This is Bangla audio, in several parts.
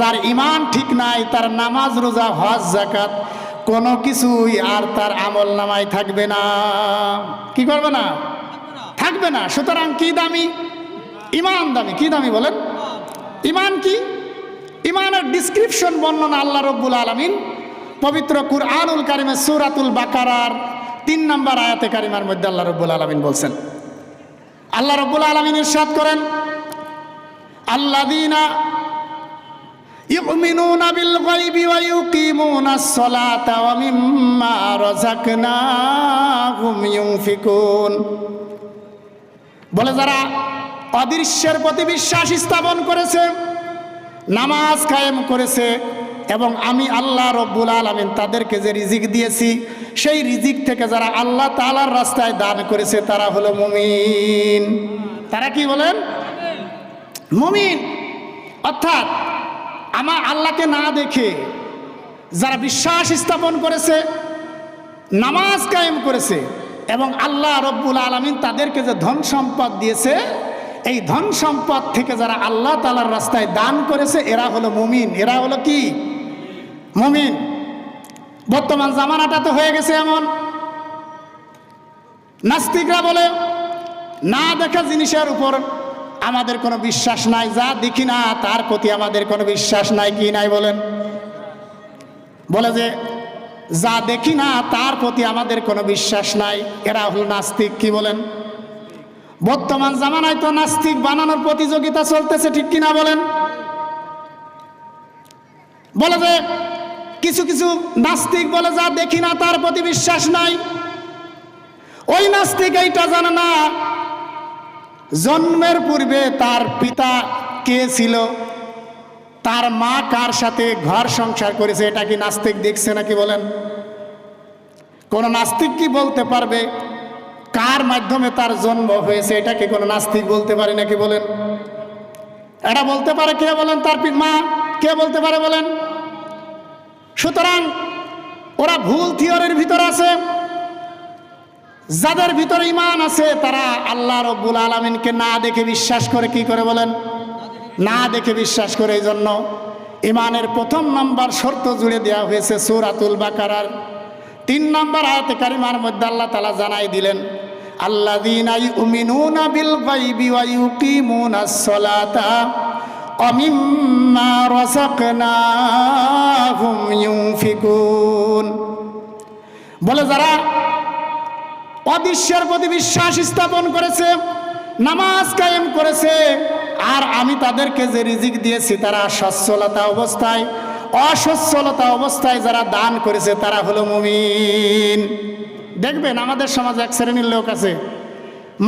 যার ইমান ঠিক নাই, তার নামাজ, রোজা, হজ জাকাত কোনো কিছুই আর তার আমল নামায় থাকবে না। কি করবে না? থাকবে না। সুতরাং কি দামি? ইমান দামি। কি দামি বলেন? ইমান কি? ইমানের ডিসক্রিপশন বর্ণনা আল্লাহ রব্বুল আলমিন পবিত্র কুরআনুল কারিমের সুরাতুল বাকারার তিন নম্বর আয়াতে কারিমার মধ্যে আল্লাহ রব্বুল আলমিন বলছেন, আল্লাহ রব্বুল আলমিন ইরশাদ করেন আল্লাদিনা يؤمنون بالغيب ويقيمون الصلاة ومما رزقناهم ينفقون বলে যারা অদৃশ্যের প্রতি বিশ্বাস স্থাপন করেছে নামাজ কায়েম করেছে এবং আমি আল্লাহ রব্বুল আলমিন তাদেরকে যে রিজিক দিয়েছি সেই রিজিক থেকে যারা আল্লাহ তালার রাস্তায় দান করেছে তারা হলো মুমিন তারা কি বলেন মুমিন অর্থাৎ আমার আল্লাহকে না দেখে যারা বিশ্বাস স্থাপন করেছে, নামাজ কায়েম করেছে এবং আল্লাহ রব্বুল আলমিন তাদেরকে যে ধন সম্পদ দিয়েছে, এই ধন সম্পদ থেকে যারা আল্লাহ তালার রাস্তায় দান করেছে, এরা হলো মুমিন। এরা হলো কি? মুমিন। বর্তমান জামানাটা তো হয়ে গেছে এমন। নাস্তিকরা বলে, না দেখা জিনিসের উপর আমাদের কোনো বিশ্বাস নাই, যা দেখি না, তার প্রতি আমাদের কোনো বিশ্বাস নাই, কি নাই বলেন? বলে যে, যা দেখি না, তার প্রতি আমাদের কোনো বিশ্বাস নাই, এরা হল নাস্তিক, কি বলেন? বর্তমান জামানায় তো নাস্তিক বানানোর প্রতিযোগিতা চলতেছে, ঠিক কিনা বলেন? বলে যে, কিছু কিছু নাস্তিক বলে, যা দেখি না, তার প্রতি বিশ্বাস নাই। ওই নাস্তিক এইটা জানে না জন্মের পূর্বে তার পিতা কে ছিল? তার মা কার সাথে ঘর সংসার করেছে? এটা কি নাস্তিক দেখছে নাকি বলেন? কোন নাস্তিক কি বলতে পারবে? কার মাধ্যমে তার জন্ম হয়েছে? এটা কি কোনো নাস্তিক বলতে পারে নাকি বলেন? এটা বলতে পারে কে বলেন তার মা? কে বলতে পারে বলেন? সুতরাং ওরা ভুল থিওরির ভিতর আছে। যাদের ভিতরে ইমান আছে, তারা আল্লাহ রব্বুল আলমিনকে না দেখে বিশ্বাস করে কি করে বলেন? না দেখে বিশ্বাস করে এই জন্য ইমানের প্রথম নাম্বার শর্ত জুড়ে দেওয়া হয়েছে সুরাতুল বাকারার। তিন নাম্বার আয়াতে কারিমার মধ্যে আল্লাহ তালা জানাই দিলেন, আল্লাযীনা ইউমিনুনা বিল গায়বি ওয়া ইউকিমুনাস সালাতা ওয়া মিম্মা রাযাকনাহুম ইউনফিকুন। বলে যারা অদৃশ্যের প্রতি বিশ্বাস স্থাপন করেছে, নামাজ কায়েম করেছে, আর আমি তাদেরকে যে রিজিক দিয়েছি, তারা সচ্ছলতা অবস্থায়, অসচ্ছলতা অবস্থায় যারা দান করেছে, তারা হলো মুমিন। দেখবেন আমাদের সমাজে এক শ্রেণির লোক আছে,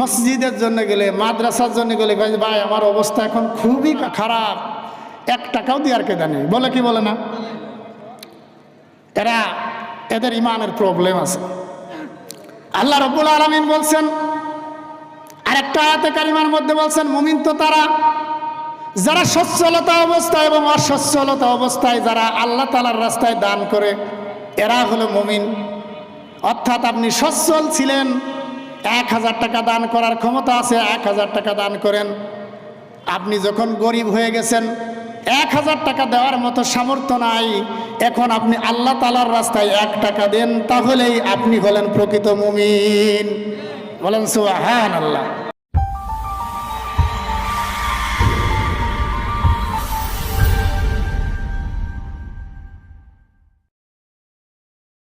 মসজিদের জন্য গেলে, মাদ্রাসার জন্য গেলে ভাই, আমার অবস্থা এখন খুবই খারাপ, এক টাকাও দিয়ে আর কেদা নেই। বলে কি বলে না? এরা, এদের ইমানের প্রবলেম আছে। আল্লাহ রব্বুল আলমিন বলছেন, আরেকটা আয়াতে কারিমার মধ্যে বলছেন, মুমিন তো তারা, যারা সচ্ছলতা অবস্থায় এবং অসচ্ছলতা অবস্থায় যারা আল্লাহ তালার রাস্তায় দান করে, এরা হলো মুমিন। অর্থাৎ আপনি সচ্ছল ছিলেন, এক হাজার টাকা দান করার ক্ষমতা আছে, এক হাজার টাকা দান করেন। আপনি যখন গরিব হয়ে গেছেন এক হাজার টাকা দেওয়ার মতো সামর্থ্য নাই। এখন আপনি আল্লাহ তালার রাস্তায় এক টাকা দেন, তাহলেই আপনি হলেন প্রকৃত মুমিন। বলেন সুহান আল্লাহ